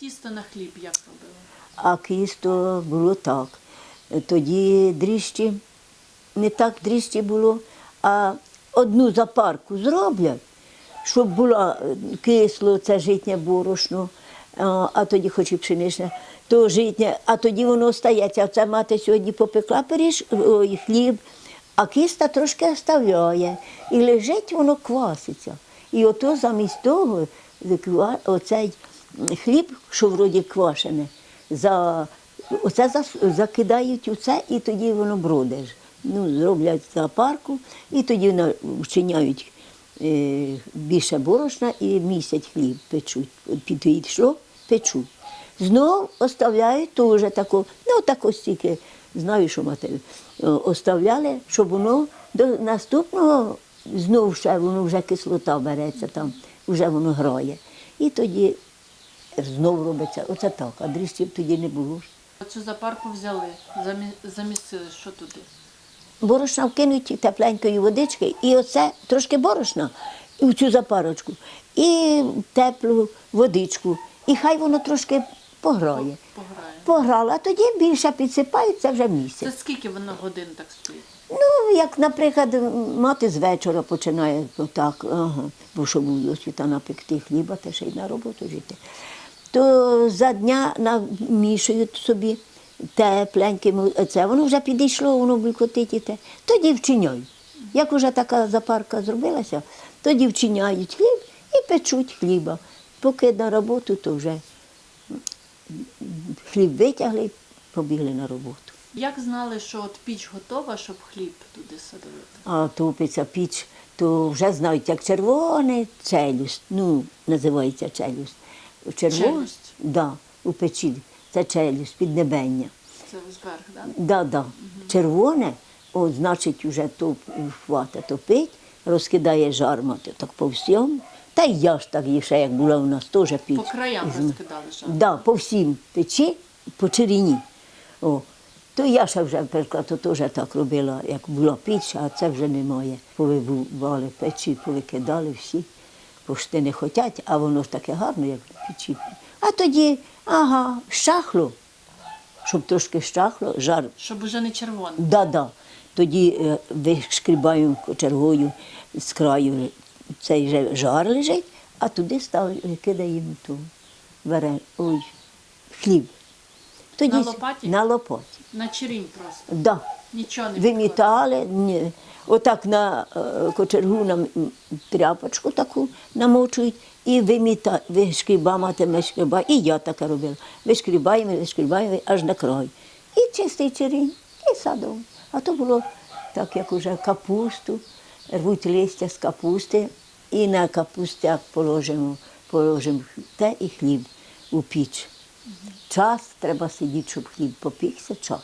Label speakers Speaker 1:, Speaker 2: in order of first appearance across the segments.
Speaker 1: тісто на хліб як робили?
Speaker 2: А кісто було так. Тоді дріжджі, не так дріжджі було, а одну запарку зроблять, щоб було кисло, це житнє борошно, а, тоді хоч і пшеничне, то житнє, а тоді воно остається. А це мати сьогодні попекла пиріж, ой, хліб, а кіста трошки оставляє. І лежить воно кваситься. І ото замість того оцей хліб, що вроді квашене, за, оце зас- закидають у це і тоді воно броде. ж. Ну, зроблять запарку і тоді вчиняють е, більше борошна і місяць хліб печуть. Підійшло, печуть. Знов оставляють теж тако, ну тако стільки, знаю, що мати, е, оставляли, щоб воно до наступного знов ще воно вже кислота береться там, вже воно грає. І тоді знов робиться. Оце так, а дріжджів тоді не було.
Speaker 1: Оцю запарку взяли, замі- замісили, що туди?
Speaker 2: Борошна вкинуть тепленької водички, і оце трошки борошна в цю запарочку, і теплу водичку. І хай воно трошки пограє.
Speaker 1: Пограє.
Speaker 2: Пограла, а тоді більше підсипають, це вже
Speaker 1: Це
Speaker 2: місяць.
Speaker 1: скільки воно годин так стоїть?
Speaker 2: Ну, як, наприклад, мати з вечора починає так, ага, бо що був досвід напекти хліба, та ще й на роботу жити. То за дня намішують собі тепленьким, це воно вже підійшло, воно булькотить і те. Тоді вчиняють. Як вже така запарка зробилася, тоді вчиняють хліб і печуть хліба. Поки на роботу, то вже хліб витягли, побігли на роботу.
Speaker 1: Як знали, що от піч готова, щоб хліб туди садити?
Speaker 2: А топиться піч, то вже знають, як червоний челюсть, ну, називається челюсть. Червон,
Speaker 1: Челюсть?
Speaker 2: Да, у печі. Це челюсть, піднебення.
Speaker 1: Це зверх, так?
Speaker 2: Да, да. Червоне, от, значить, вже то хвата топить, розкидає жар мати так по всьому. Та й я ж так ще, як була у нас теж піч.
Speaker 1: По краям
Speaker 2: Із-
Speaker 1: розкидали жар.
Speaker 2: Да, по всім печі, по черіні. О. То я ще вже, наприклад, теж так робила, як була піч, а це вже немає. Повибували печі, повикидали всі. Пошти не хотять, а воно ж таке гарно, як печі. А тоді, ага, щахло, щоб трошки щахло, жар
Speaker 1: Щоб уже не червоне.
Speaker 2: Да-да. Тоді е, вишкрібаємо кочергою з краю цей же жар лежить, а туди ставимо, кидаємо ту бере, ой, хліб. Тоді
Speaker 1: На лопаті?
Speaker 2: На лопаті.
Speaker 1: На черінь просто.
Speaker 2: Да.
Speaker 1: Нічого не.
Speaker 2: Вимітали, ні. Отак на е, кочергу на тряпочку таку намочують і виміта, вишкрібаємо, вишкрібаємо. І я таке робила. Вишкрібаємо, вишкрібаємо аж на край. І чистий черінь, і садом. А то було так, як уже капусту, рвуть листя з капусти, і на капустяк положимо, положимо те і хліб у піч. Час треба сидіти, щоб хліб попікся, час.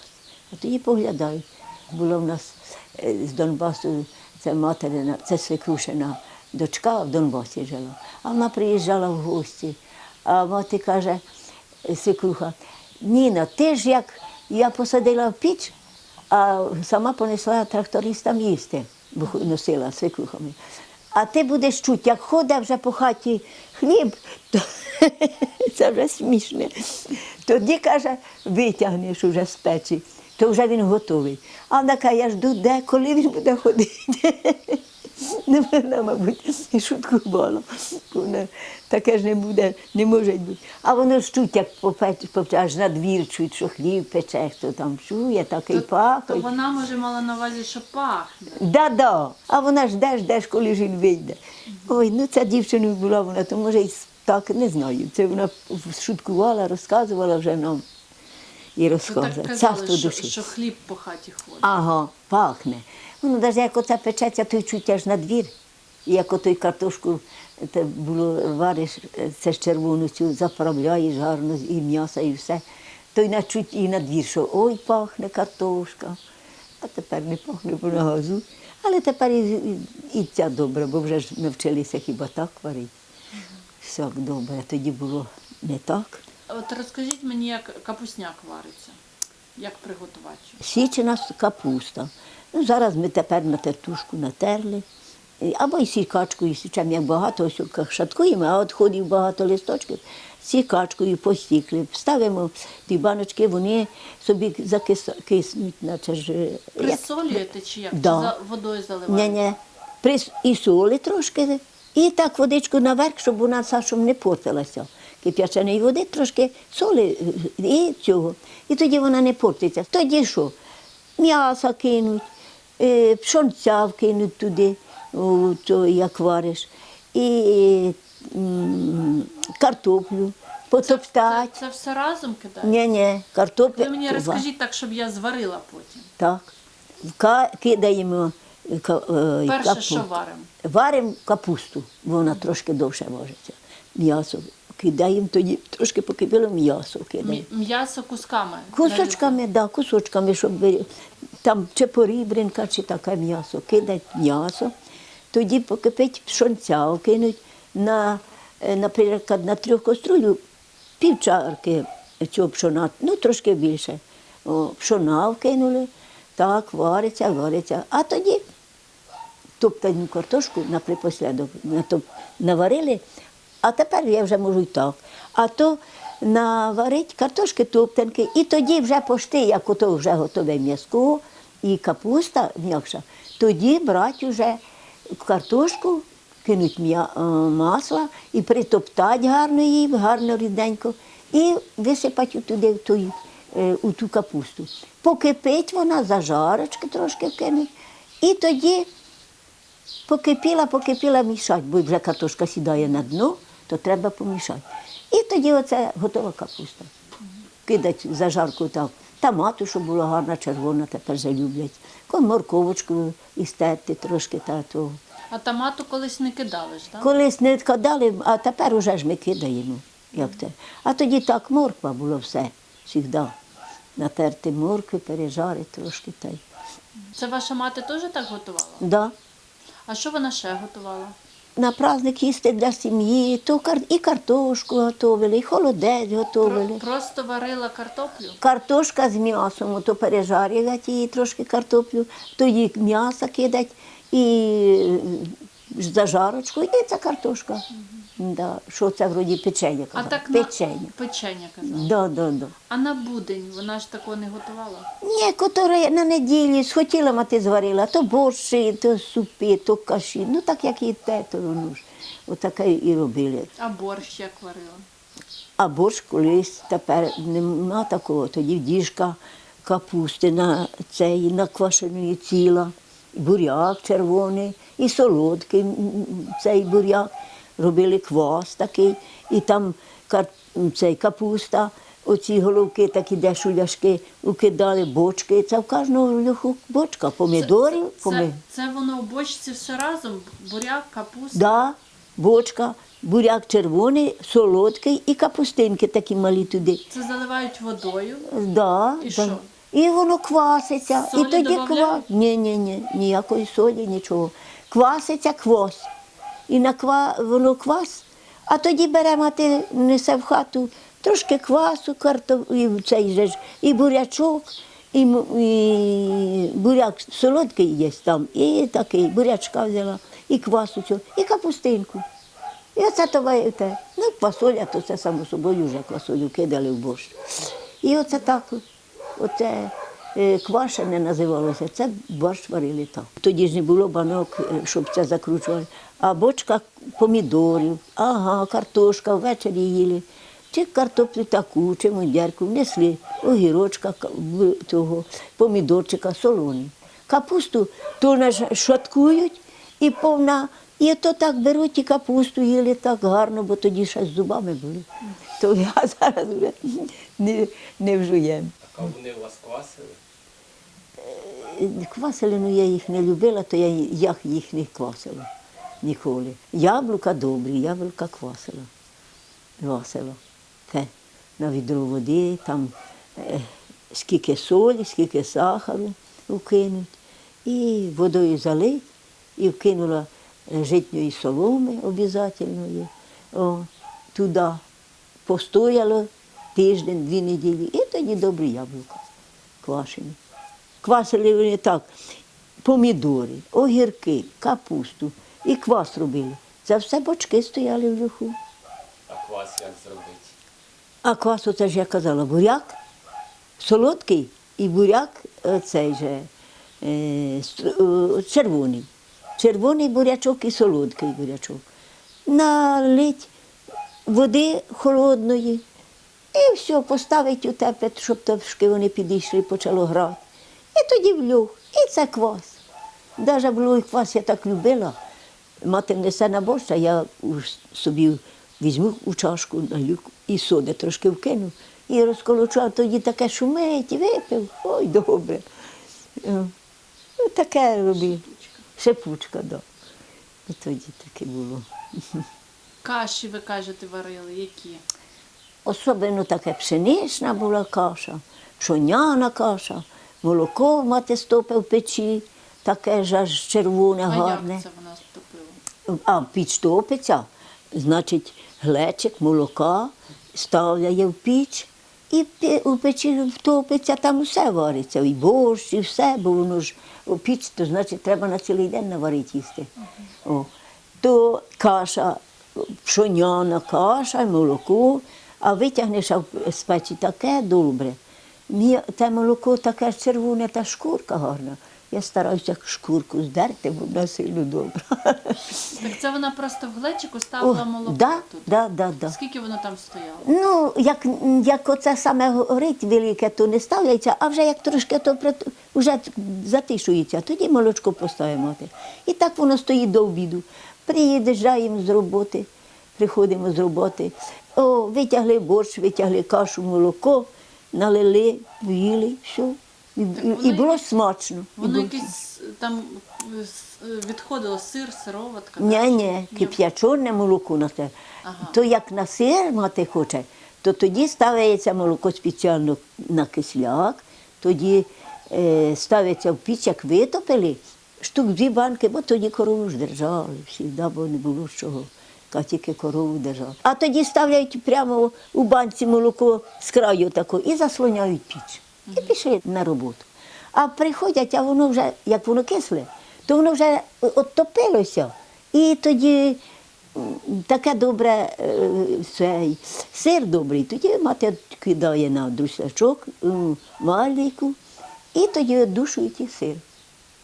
Speaker 2: А тоді поглядають. Було в нас з Донбасу, це материна, це свекрушина дочка в Донбасі жила. А вона приїжджала в гості. А мати каже, свекруха, Ніна, ти ж як я посадила в піч, а сама понесла трактористам їсти, бо носила свекрухами. А ти будеш чути, як ходить вже по хаті хліб, то це вже смішне. Тоді, каже, витягнеш уже з печі, то вже він готовий. А вона каже, я жду, де, коли він буде ходити. Ну, вона, мабуть, і шуткувала. Вона таке ж не буде, не може бути. А воно ж чуть, як попеч, попеч, аж на двір чуть, що хліб пече, хто там чує, такий
Speaker 1: То
Speaker 2: пахне.
Speaker 1: вона, може, мала на увазі, що пахне.
Speaker 2: Да-да. А вона жде, ждеш, коли ж він вийде. Ой, ну ця дівчина була вона, то може і так не знаю. Це вона шуткувала, розказувала вже нам. І розказувала.
Speaker 1: казали,
Speaker 2: Царство
Speaker 1: що,
Speaker 2: душі.
Speaker 1: що хліб по хаті ходить.
Speaker 2: Ага, пахне. Ну, навіть як оце печеться, то й чуть аж на двір. І як отой картошку те було, вариш, це ж червону цю заправляєш гарно, і м'ясо, і все. То й на чуть і на двір, що ой, пахне картошка. А тепер не пахне бо на газу. Але тепер і, і, і ця добра, бо вже ж навчилися хіба так варити. Все добре, тоді було не так.
Speaker 1: От розкажіть мені, як капусняк вариться. Як приготувати?
Speaker 2: Січена капуста. Ну, зараз ми тепер на тертушку натерли. Або і сікачкою січемо, як багато ось шаткуємо, а відходів багато листочків. сікачкою посікли. Ставимо ті баночки, вони собі закиснуть, наче ж.
Speaker 1: Присолюєте чи як?
Speaker 2: Да.
Speaker 1: Чи за водою заливаєте?
Speaker 2: ні, ні. Прис... І соли трошки, і так водичку наверх, щоб вона Сашом не портилася. Кип'яченої води трошки соли е, і цього. І тоді вона не портиться. Тоді що? М'ясо кинуть, е, пшонця вкинуть туди, то, як вариш, і картоплю
Speaker 1: Це,
Speaker 2: потоптать.
Speaker 1: це все разом кидаєте?
Speaker 2: Ні, ні, картопля.
Speaker 1: Ви мені розкажіть так, щоб я зварила потім.
Speaker 2: Так. Ка- Кидаємо е, ка-
Speaker 1: Перше,
Speaker 2: капу-
Speaker 1: що варимо?
Speaker 2: Варимо капусту, бо вона трошки довше вариться. М'ясо кидаємо тоді, трошки покипіло м'ясо кидаємо.
Speaker 1: М'ясо кусками.
Speaker 2: Кусочками, да, кусочками, щоб там чи порібринка, чи таке м'ясо. Кидать м'ясо, тоді покипить пшонця, кинуть на, е, наприклад, на трьох каструлю пів чарки цього пшона, ну трошки більше. О, пшона вкинули, так, вариться, вариться. А тоді топтану картошку на припослідок наварили, а тепер я вже можу й так. А то наварить картошки топтанки, і тоді вже пошти, як ото вже готове м'язко і капуста м'якша, тоді брати вже картошку, кинуть е, масло і притоптати гарно її, гарно рідненько, і висипати туди в ту, е, у ту капусту. Покипить вона, зажарочки трошки кинуть, і тоді Покипіла, покипіла мішать, бо вже картошка сідає на дно, то треба помішати. І тоді оце готова капуста. Кидать зажарку так. Томату, щоб була гарна, червона, тепер вже люблять. Морковочку і стерти трошки та того.
Speaker 1: А томату колись не кидали ж, так?
Speaker 2: Колись не кидали, а тепер уже ж ми кидаємо. Як те. А тоді так морква було все, завжди. Натерти моркви, пережарити трошки та й.
Speaker 1: Це ваша мати теж так готувала?
Speaker 2: Да.
Speaker 1: А що вона ще готувала?
Speaker 2: На праздник їсти для сім'ї, то і картошку готували, і холодець готували.
Speaker 1: просто варила картоплю?
Speaker 2: Картошка з м'ясом, то пережарювати її трошки картоплю, то їй м'ясо кидать і зажарочку, і ця картошка. Да. Що це вроді печення
Speaker 1: А так на
Speaker 2: Печення.
Speaker 1: печення казала.
Speaker 2: Да, да, да.
Speaker 1: А на будень вона ж такого не готувала?
Speaker 2: Ні, котре на неділі схотіла мати зварила, то борщі, то супи, то каші. Ну так як і те, то воно ж. Отаке і робили.
Speaker 1: А борщ як варила?
Speaker 2: А борщ колись тепер нема такого. Тоді діжка капусти на цей наквашеної ціла, буряк червоний, і солодкий м, м, цей буряк. Робили квас такий, і там цей капуста, оці головки такі де шуляшки, укидали бочки. Це в кожного льоху бочка, помідорів,
Speaker 1: Це, це, це воно в бочці все разом? Буряк, капуста?
Speaker 2: Да, бочка, буряк червоний, солодкий і капустинки такі малі туди.
Speaker 1: Це заливають водою.
Speaker 2: Да,
Speaker 1: І що?
Speaker 2: І воно кваситься.
Speaker 1: Солі
Speaker 2: і тоді квас. Ні, ні, ні, ніякої солі, нічого. Кваситься квас. І на ква... воно квас. А тоді бере мати, несе в хату трошки квасу, картоп... і цей же ж, і бурячок, і, і буряк солодкий є там, і такий бурячка взяла, і квасу цього, і капустинку. І оце то те. Ну, квасоля, то це само собою вже квасолю кидали в борщ. І оце так, оце е, квашене називалося, це борщ варили так. Тоді ж не було банок, е, щоб це закручували. А бочка помідорів, ага, картошка, ввечері їли. Чи картоплю таку, чи мундярку, несли огірочка, ка- того, помідорчика, солоні. Капусту то шаткують і повна. І то так беруть і капусту їли так гарно, бо тоді ще з зубами були. То я зараз вже не, не вжуємо.
Speaker 3: А кавуни у вас квасили?
Speaker 2: Квасили, ну я їх не любила, то я їх, їх не квасила ніколи. Яблука добрі, яблука квасила. Квасила. Те, на відро води, там е, скільки солі, скільки сахару вкинуть. І водою залить, і вкинула житньої соломи обов'язкової. Туди постояло тиждень, дві неділі, і тоді добрі яблука квашені. Квасили вони так, помідори, огірки, капусту і квас робили. Це все бочки стояли в льоху.
Speaker 3: А квас як зробити?
Speaker 2: А квас, оце ж я казала, буряк солодкий і буряк е, цей же е, е, червоний. Червоний бурячок і солодкий бурячок. Налить води холодної і все, поставить у тепле, щоб трошки вони підійшли і почало грати. І тоді влюг. І це квас. Даже було і квас я так любила. Мати несе на борщ, а я собі візьму у чашку, налю і соди трошки вкину. І розколочу, а тоді таке шумить, випив. Ой, добре. Ну, Таке робив. Шепучка, так. Да. І тоді таке було.
Speaker 1: Каші, ви кажете, варили, які?
Speaker 2: Особливо таке пшенична була каша, пшоняна каша, молоко мати стопе в печі, таке ж аж червоне,
Speaker 1: А
Speaker 2: гарне.
Speaker 1: як це вона?
Speaker 2: А піч топиться, значить, глечик молока ставляє в піч, і у печі втопиться, там усе вариться, і борщ, і все, бо воно ж у піч, то значить треба на цілий день наварити їсти. О. То каша, пшоняна каша, молоко, а витягнеш з печі таке добре. Те молоко таке червоне, та шкурка гарна. Я стараюся шкурку здерти, бо вона сильно добра.
Speaker 1: Так це вона просто в глечику ставила
Speaker 2: О,
Speaker 1: молоко
Speaker 2: да,
Speaker 1: тут.
Speaker 2: да, да, да.
Speaker 1: Скільки воно там стояло?
Speaker 2: Ну, як, як оце саме горить велике, то не ставляється, а вже як трошки то вже затишується, тоді молочко поставимо. І так воно стоїть до обіду. Приїжджаємо з роботи, приходимо з роботи. О, витягли борщ, витягли кашу, молоко, налили, поїли, все. І, і- було смачно. І
Speaker 1: Воно
Speaker 2: було
Speaker 1: якесь там с- відходило сир, сироватка.
Speaker 2: Ні,
Speaker 1: так?
Speaker 2: ні, кип'ячене молоко на те.
Speaker 1: Ага.
Speaker 2: То як на сир мати хоче, то тоді ставиться молоко спеціально на кисляк, тоді е, ставиться в піч, як витопили, штук дві банки, бо тоді корову ж держали, завжди, бо не було з чого. Ка тільки корову держали. А тоді ставляють прямо у банці молоко з краю тако і заслоняють піч. І пішли на роботу. А приходять, а воно вже, як воно кисле, то воно вже оттопилося. І тоді таке добре е, цей, сир добрий, тоді мати кидає на друсячок м, маленьку, і тоді душують і сир.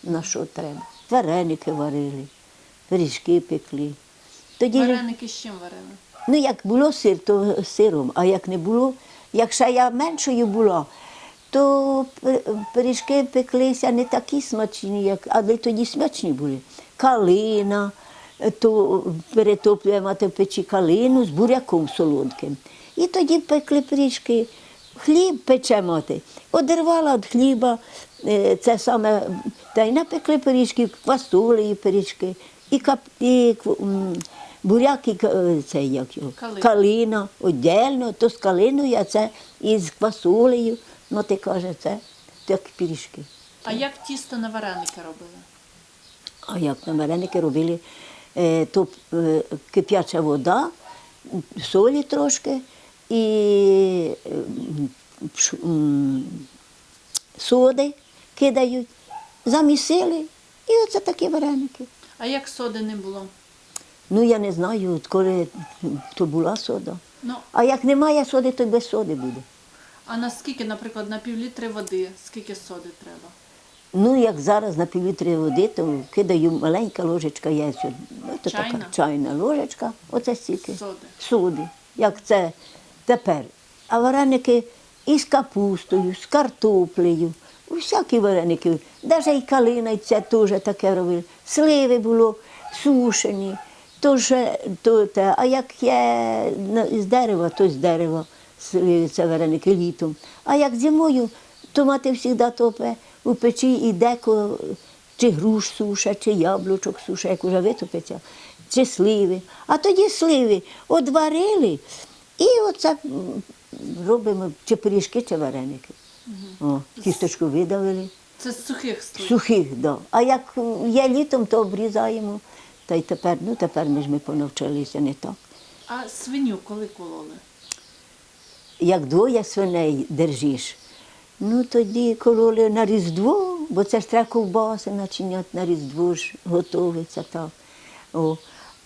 Speaker 2: На що треба? Вареники варили, пиріжки пекли. Тоді,
Speaker 1: Вареники з чим варили?
Speaker 2: ну як було сир, то сиром, а як не було, як ще я меншою була, то пиріжки пеклися не такі смачні, як, але тоді смачні були. Калина, то перетоплюємо в печі калину з буряком солодким. І тоді пекли пиріжки. Хліб пече мати. Одервала від хліба, це саме, та й напекли пиріжки, квасолею пиріжки, і, кап, і буряк, і це як його,
Speaker 1: Калина.
Speaker 2: калина, віддільно, то з калиною, а це із квасолею. Ну, ти каже, це так пиріжки.
Speaker 1: А як тісто на вареники робили?
Speaker 2: А як на вареники робили, е, то е, кип'яча вода, солі трошки і е, соди кидають, замісили, і оце такі вареники.
Speaker 1: А як соди не було?
Speaker 2: Ну, я не знаю, коли то була сода.
Speaker 1: Ну,
Speaker 2: А як немає соди, то й без соди буде.
Speaker 1: А на скільки, наприклад, на півлітри води, скільки соди треба?
Speaker 2: Ну, як зараз на півлітри води, то кидаю маленька ложечка яйця. Ну, то
Speaker 1: Чайна?
Speaker 2: така чайна ложечка, оце стільки.
Speaker 1: Соди.
Speaker 2: Соди, як це тепер. А вареники із капустою, з картоплею, усякі вареники. Навіть і калина, і це теж таке робили. Сливи було сушені, то ж, то те. а як є з дерева, то з дерева це вареники літом. А як зимою, то мати завжди топе у печі і деко чи груш суша, чи яблучок суша, як уже витопиться, чи сливи. А тоді сливи одварили і оце робимо чи пиріжки, чи вареники. О, кісточку видавили.
Speaker 1: Це з сухих слив.
Speaker 2: Сухих, да. А як є літом, то обрізаємо. Та й тепер, ну тепер ми ж ми понавчалися не так.
Speaker 1: А свиню коли кололи?
Speaker 2: Як двоє свиней держиш, ну тоді кололи на Різдво, бо це ж треба ковбаси начиняти на Різдво ж готовиться так. О.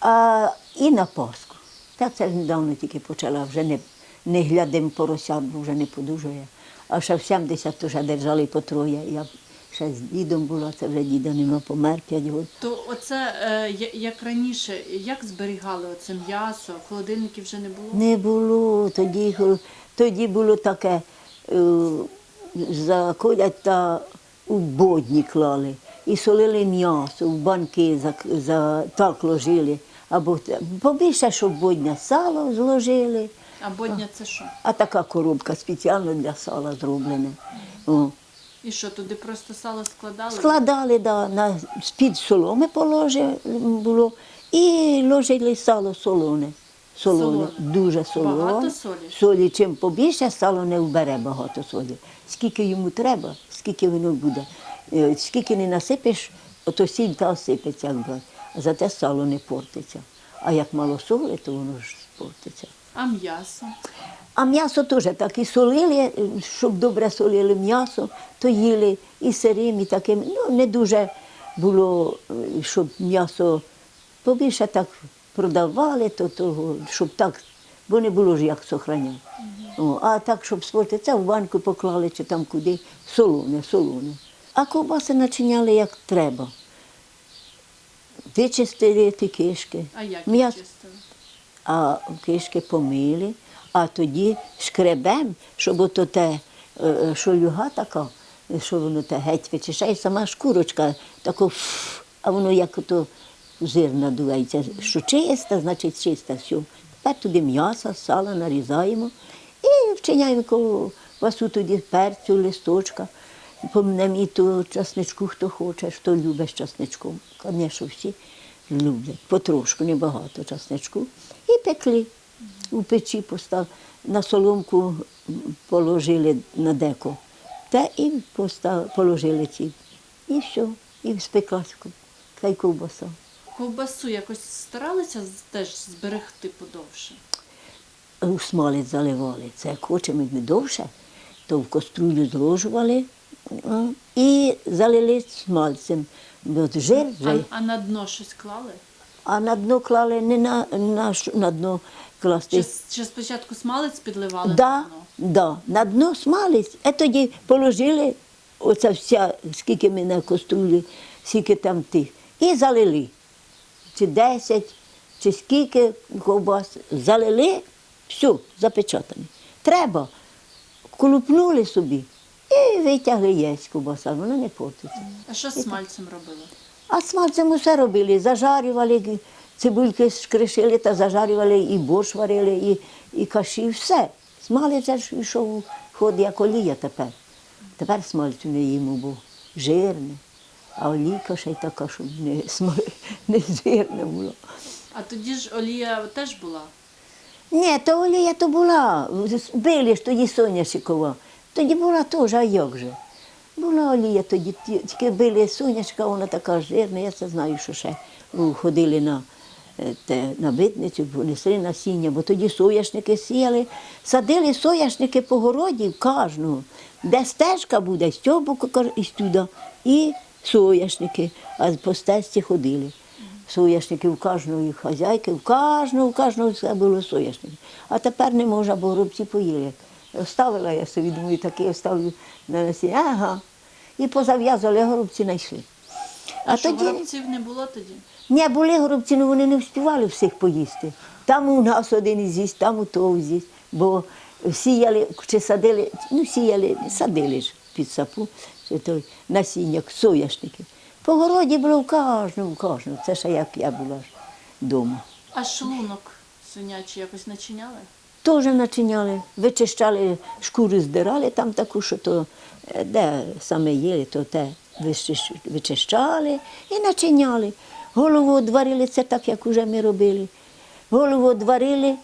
Speaker 2: А, і на Пасху. Та це ж недавно тільки почала, вже не, не глядим поросят, бо вже не подужує. А ще в 70 вже держали по троє. Я ще з дідом була, це вже діда нема, помер 5 років.
Speaker 1: То оце е, як раніше, як зберігали оце м'ясо? Холодильників вже не було?
Speaker 2: Не було, тоді, тоді було таке, е, заходять та у бодні клали і солили м'ясо, в банки за, за, так ложили. Або побільше, щоб бодня сало зложили,
Speaker 1: А бодня це що?
Speaker 2: а така коробка спеціально для сала зроблена. О.
Speaker 1: І що, туди просто сало складали?
Speaker 2: Складали да, на з-під соломи положили було і ложили сало солоне. Солоне,
Speaker 1: Солоне.
Speaker 2: дуже солоне.
Speaker 1: Солі?
Speaker 2: Солі чим побільше, сало не вбере багато солі. Скільки йому треба, скільки воно буде. Е, Скільки не насипеш, ото сіль та осипеться. А зате сало не портиться. А як мало соли, то воно ж портиться.
Speaker 1: А м'ясо?
Speaker 2: А м'ясо теж так і солили, щоб добре солили м'ясо, то їли і сирим, і таким. Ну, не дуже було, е, щоб м'ясо побільше так продавали, то того, щоб так, бо не було ж як сохраняти. О, а так, щоб спортити, це в банку поклали чи там куди, солоне, солоне. А ковбаси начиняли як треба. Вичистили ті кишки.
Speaker 1: А як чистили?
Speaker 2: а кишки помили, а тоді шкребем, щоб ото те, е, що люга така, що воно те геть вичищає, сама шкурочка, тако, а воно як ото зир надувається, що чисте, значить чисте все. Тепер туди м'ясо, сало нарізаємо і вчиняємо ковбасу тоді перцю, листочка. Помнем і ту часничку, хто хоче, хто любить з часничком. Звісно, всі люблять. Потрошку, небагато часничку. І пекли. У печі постав, на соломку положили на деко. Та і постав, положили ці. І все. І спеклась та й ковбаса.
Speaker 1: Ковбасу якось старалися теж зберегти подовше.
Speaker 2: У смалець заливали. Це як хочемо довше, то в каструлю зложували і залили смальцем. От жир
Speaker 1: А, а на дно щось клали?
Speaker 2: А на дно клали не на, на, на дно класти.
Speaker 1: Чи, чи спочатку смалець підливали
Speaker 2: Да,
Speaker 1: на дно?
Speaker 2: да, на дно смалець, а тоді положили оця вся, скільки ми на каструлі, скільки там тих, і залили. Чи 10, чи скільки ковбас, залили, все, запечатане. Треба. Колупнули собі і витягли єсть ковбаса, вона не портиться.
Speaker 1: А що з смальцем робили?
Speaker 2: А смальцем усе робили, зажарювали, цибульки скришили та зажарювали, і борщ варили, і, і каші, все. Смалець ж йшов ход як олія тепер. Тепер смальцю не їмо, бо жирне. А олійка ще й така, щоб не, не жирне було.
Speaker 1: А тоді ж олія теж була.
Speaker 2: Ні, то олія то була. Били ж тоді соняшникова. Тоді була теж, а як же? Була олія тоді, тільки били соняшка, вона така жирна, я це знаю, що ще ходили на, е, те, на битницю, понесли насіння, бо тоді соняшники сіяли, садили соняшники по городі в кожного. Де стежка буде, з цього боку і сюди, і соняшники, а по стежці ходили. Соняшники в кожної хазяйки, в кожного, в кожного все було соняшники. А тепер не можна, бо горобці поїли. Оставила я собі, думаю, таке оставлю на насіння. Ага. І позав'язали, а горобці знайшли.
Speaker 1: А, що
Speaker 2: тоді
Speaker 1: горобців не було тоді?
Speaker 2: не були горобці, але вони не встигали всіх поїсти. Там у нас один з'їсть, там у того з'їсть. Бо сіяли чи садили, ну сіяли, садили ж під сапу, той насіння, соняшники. По городі було в кожному, в кожному. Це ще як я була вдома.
Speaker 1: А шлунок свинячий якось начиняли?
Speaker 2: Теж начиняли, вичищали, шкуру здирали там таку, що то е, де саме їли, то те вичищали і начиняли. Голову одварили, це так, як уже ми робили. Голову одварили,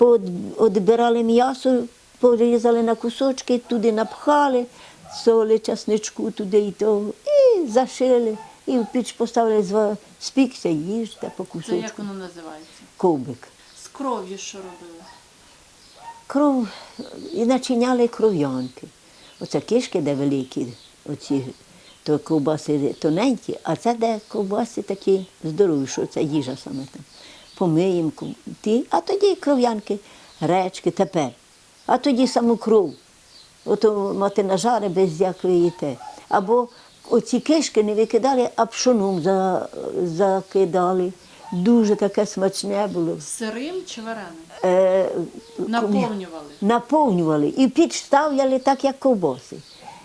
Speaker 2: відбирали м'ясо, порізали на кусочки, туди напхали, соли, часничку туди і того, і зашили, і в піч поставили, спікся, їжте по
Speaker 1: Це як воно називається?
Speaker 2: Ковбик.
Speaker 1: З кров'ю що робили?
Speaker 2: кров і начиняли кров'янки. Оце кишки, де великі, оці, то ковбаси тоненькі, а це де ковбаси такі здорові, що це їжа саме там. помиємо ті, а тоді кров'янки, гречки тепер. А тоді саму кров. Ото мати нажари без якої те. Або оці кишки не викидали, а пшоном за, закидали. Дуже таке смачне було.
Speaker 1: Сирим чи вареним?
Speaker 2: Е,
Speaker 1: Наповнювали.
Speaker 2: наповнювали і в піч ставляли так, як ковбоси.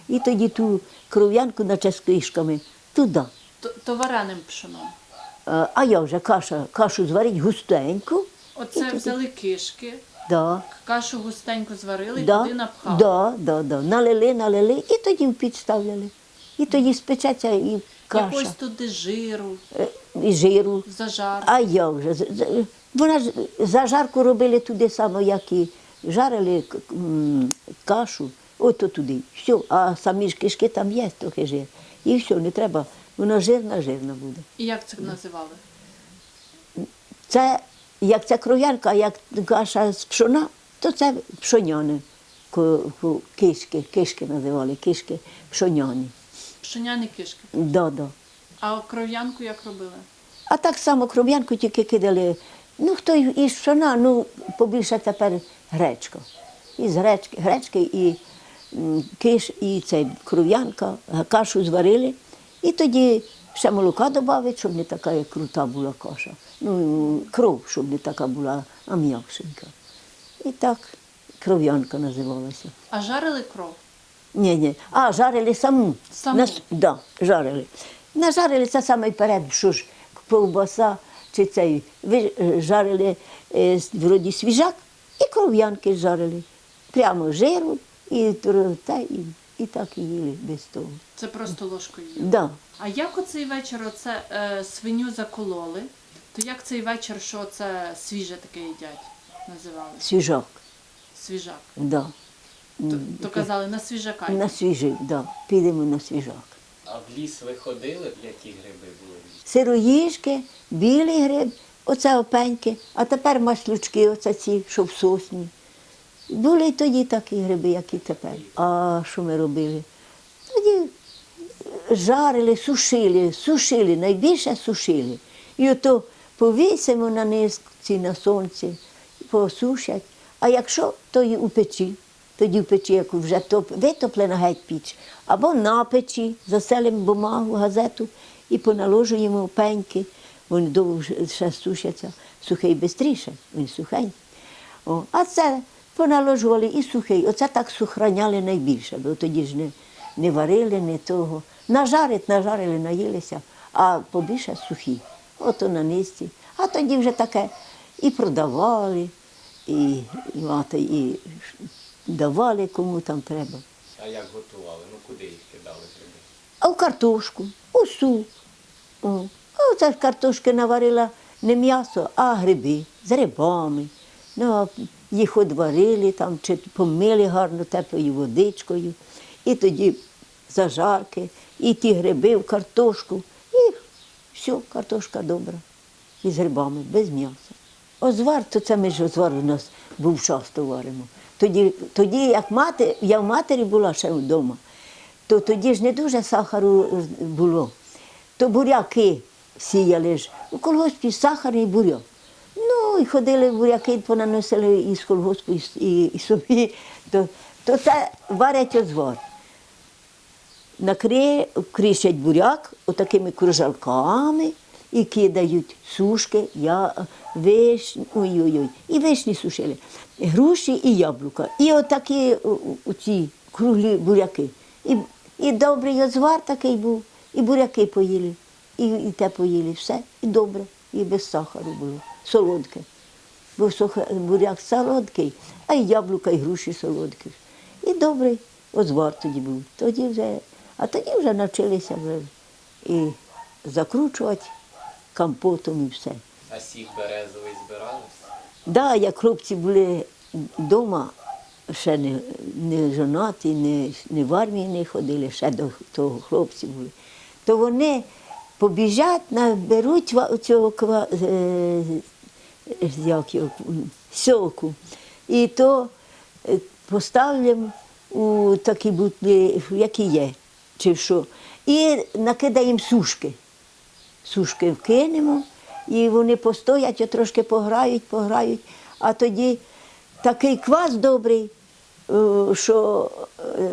Speaker 2: І тоді ту кров'янку наче з кишками туди.
Speaker 1: То, то вареним пшоном.
Speaker 2: Е, А я вже каша, кашу зварить густеньку.
Speaker 1: Оце взяли кишки,
Speaker 2: Да,
Speaker 1: кашу густенько зварили і
Speaker 2: да,
Speaker 1: туди напхали.
Speaker 2: да, да, да. Налили, налили, і тоді в піч ставляли. І тоді спечеться і каша,
Speaker 1: Якось туди жиру,
Speaker 2: е, і жиру.
Speaker 1: зажар.
Speaker 2: А я вже. Вона ж зажарку робили туди само, як і жарили кашу, ото туди. Все. А самі ж кишки там є трохи жир. І все, не треба. Вона жирна, жирна буде.
Speaker 1: І як це називали?
Speaker 2: Це як це кров'янка, як каша з пшона, то це ко- Кишки, кишки називали, кишки пшоняні.
Speaker 1: Пшоняні кишки.
Speaker 2: Да, да.
Speaker 1: А кров'янку як робили?
Speaker 2: А так само кров'янку тільки кидали. Ну, хто із пшона, ну, побільше тепер гречка. Із гречки, гречки і киш, і цей кров'янка, кашу зварили. І тоді ще молока додали, щоб не така як крута була каша. Ну, кров, щоб не така була, а м'якшенька. І так кров'янка називалася.
Speaker 1: А жарили кров?
Speaker 2: Ні, ні. А, жарили саму.
Speaker 1: Саму?
Speaker 2: Нас, да, жарили. Нажарили це саме перед, що ж ковбаса чи цей. Ви е, жарили е, вроді свіжак і кров'янки жарили. Прямо жиру і, та, і, і так їли без того.
Speaker 1: Це просто ложкою їли.
Speaker 2: Да.
Speaker 1: А як оцей вечір оце е, свиню закололи, то як цей вечір, що це свіже таке їдять, називали?
Speaker 2: Свіжак.
Speaker 1: Свіжак.
Speaker 2: Да.
Speaker 1: То, то казали на свіжака.
Speaker 2: На свіжий, да. підемо на свіжак.
Speaker 3: А в ліс ви ходили, які гриби були?
Speaker 2: Сироїжки, білий гриб, оце опеньки, а тепер маслючки, оце ці, що в сосні. Були тоді такі гриби, як і тепер. А що ми робили? Тоді жарили, сушили, сушили, найбільше сушили. І ото повісимо на низці на сонці, посушать. А якщо, то і у печі. Тоді в печі, як вже топ, витоплена геть піч, або на печі, заселимо бумагу, газету і поналожуємо пеньки. Вони довго ще сушаться, сухий швидше, він сухенький. О, а це поналожували і сухий. Оце так сохраняли найбільше, бо тоді ж не, не варили, не того. Нажарить, нажарили, наїлися, а побільше сухі. Ото на низці. А тоді вже таке і продавали, і, і, мати, і давали кому там треба.
Speaker 3: А як готували? Ну куди їх кидали гриби?
Speaker 2: А в картошку, у суп. О. А оце ж картошки наварила не м'ясо, а гриби з грибами. Ну, їх одварили там, чи помили гарно теплою водичкою. І тоді зажарки, і ті гриби в картошку. І все, картошка добра. І з грибами, без м'яса. Озвар, то це ми ж озвар у нас був часто варимо. Тоді, тоді як мати, я в матері була ще вдома, то тоді ж не дуже сахару було. То буряки сіяли ж. У колгоспі сахар і буряк. Ну, і ходили буряки, понаносили із колгоспу і, і, і собі. То, то це варять озвар. Накриє, кришать буряк отакими кружалками і кидають сушки, я, вишні, ой-ой-ой, і вишні сушили, груші і яблука. І отакі ці круглі буряки. І, і добрий озвар такий був, і буряки поїли, і, і те поїли, все, і добре, і без сахару було, солодке. Бо суха- буряк солодкий, а і яблука, і груші солодкі. І добрий озвар тоді був. Тоді вже, а тоді вже навчилися вже і закручувати компотом і все.
Speaker 3: А сік березовий збирались?
Speaker 2: Да, як хлопці були вдома, ще не, не жонаті, не, не в армії не ходили, ще до того хлопці були, то вони побіжать, наберуть цього е, як його. І то е, поставимо у такі бутлі, які є, чи що, і накидаємо сушки. Сушки вкинемо І вони постоять, трошки пограють, пограють, а тоді такий квас добрий, е, що е,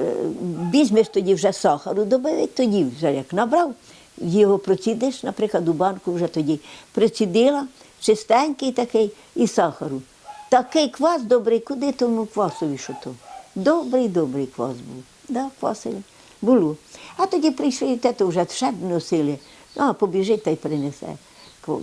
Speaker 2: візьмеш тоді вже сахару добавить, тоді вже як набрав, його процідиш, наприклад, у банку вже тоді прицідила, чистенький такий і сахару. Такий квас добрий, куди тому квасові, що то? Добрий, добрий квас був. Да, квасили. Було. А тоді прийшли, і те то вже ще носили. А, побіжить та й принесе.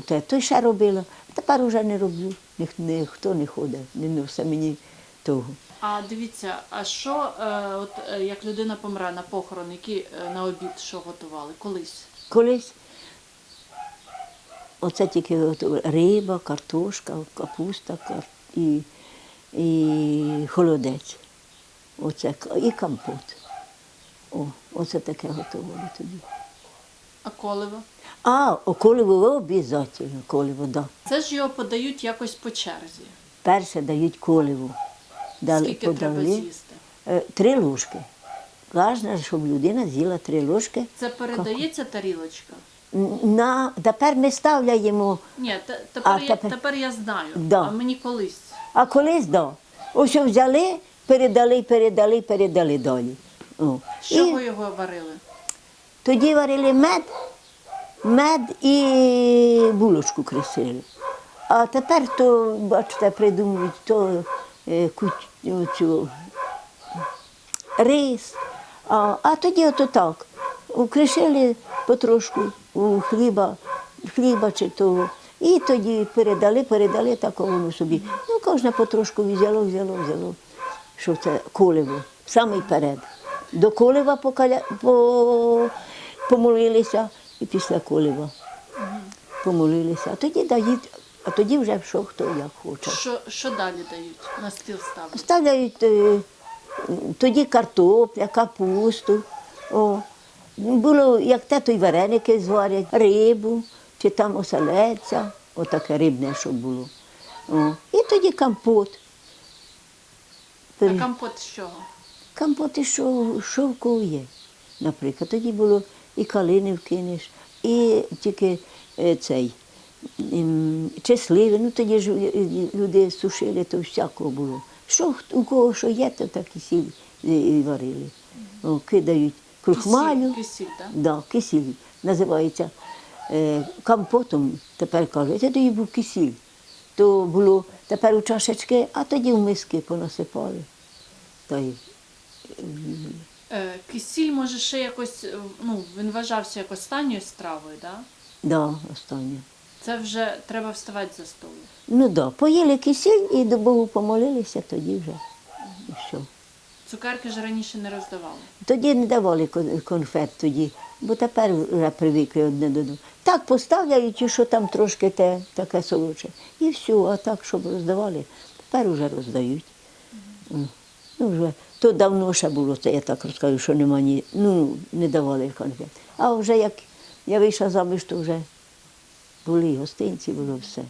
Speaker 2: Те, то ще робила. Тепер вже не роблю. Ніх, ніхто не ходить, не носить мені того.
Speaker 1: А дивіться, а що, е, от е, як людина помре на похорон, які е, на обід що готували? Колись?
Speaker 2: Колись оце тільки от риба, картошка, капуста і, і холодець. Оце, і компот. О, оце таке готували тоді.
Speaker 1: А коливо?
Speaker 2: А, о, коливо обов'язково, коливо, да.
Speaker 1: Це ж його подають якось по черзі.
Speaker 2: Перше дають коливо. Дали,
Speaker 1: Скільки треба з'їсти?
Speaker 2: Е, Три ложки. Важно, щоб людина з'їла три ложки.
Speaker 1: Це передається тарілочка?
Speaker 2: На, тепер ми ставляємо
Speaker 1: Ні, тепер,
Speaker 2: А,
Speaker 1: я,
Speaker 2: тепер-
Speaker 1: тепер я знаю,
Speaker 2: Да.
Speaker 1: а мені колись.
Speaker 2: А колись да. Ось взяли, передали, передали, передали далі. О.
Speaker 1: З чого
Speaker 2: І
Speaker 1: його варили?
Speaker 2: тоді варили мед, мед і булочку кресили. А тепер то, бачите, придумують то е, цю, рис. А, а тоді ото так. Укришили потрошку у хліба, хліба чи того. І тоді передали, передали воно собі. Ну, кожне потрошку взяло, взяло, взяло. Що це коливо, самий перед. До колива покаля... по... помолилися і після колива помолилися. А тоді дають, а тоді вже що хто як хоче.
Speaker 1: Що, що далі дають? На стіл ставлять?
Speaker 2: Ставляють е, тоді картопля, капусту. О. Було, як те, то й вареники зварять, рибу, чи там оселеця, отаке рибне, що було. О. І тоді компот.
Speaker 1: А компот з чого?
Speaker 2: Компот і шов, шовково є. Наприклад, тоді було і калини вкинеш, і тільки е, цей ем, чи сливи. Ну тоді ж е, люди сушили, то всякого було. Що у кого що є, то так і сіль е, і варили. О, кидають крухмалю.
Speaker 1: Кисіль, так?
Speaker 2: Да, кисіль. Називається е, компотом, тепер кажуть, це тоді був кисіль. То було тепер у чашечки, а тоді в миски понасипали. Та й
Speaker 1: Е, Кисіль може ще якось, е, ну, він вважався як останньою стравою, так? Да?
Speaker 2: да, останнє.
Speaker 1: Це вже треба вставати за столу.
Speaker 2: Ну да, поїли кисіль і до Богу помолилися, тоді вже.
Speaker 1: Цукерки ж раніше не роздавали.
Speaker 2: Тоді не давали конфет тоді, бо тепер вже привикли одне до одного. Так поставляють, і що там трошки те, таке солодше. І все, а так, щоб роздавали, тепер вже роздають. М. Ну, вже, то давно ще було, це я так розкажу, що нема ні, ну, не давали конфет. А вже як я вийшла заміж, то вже були гостинці, було все.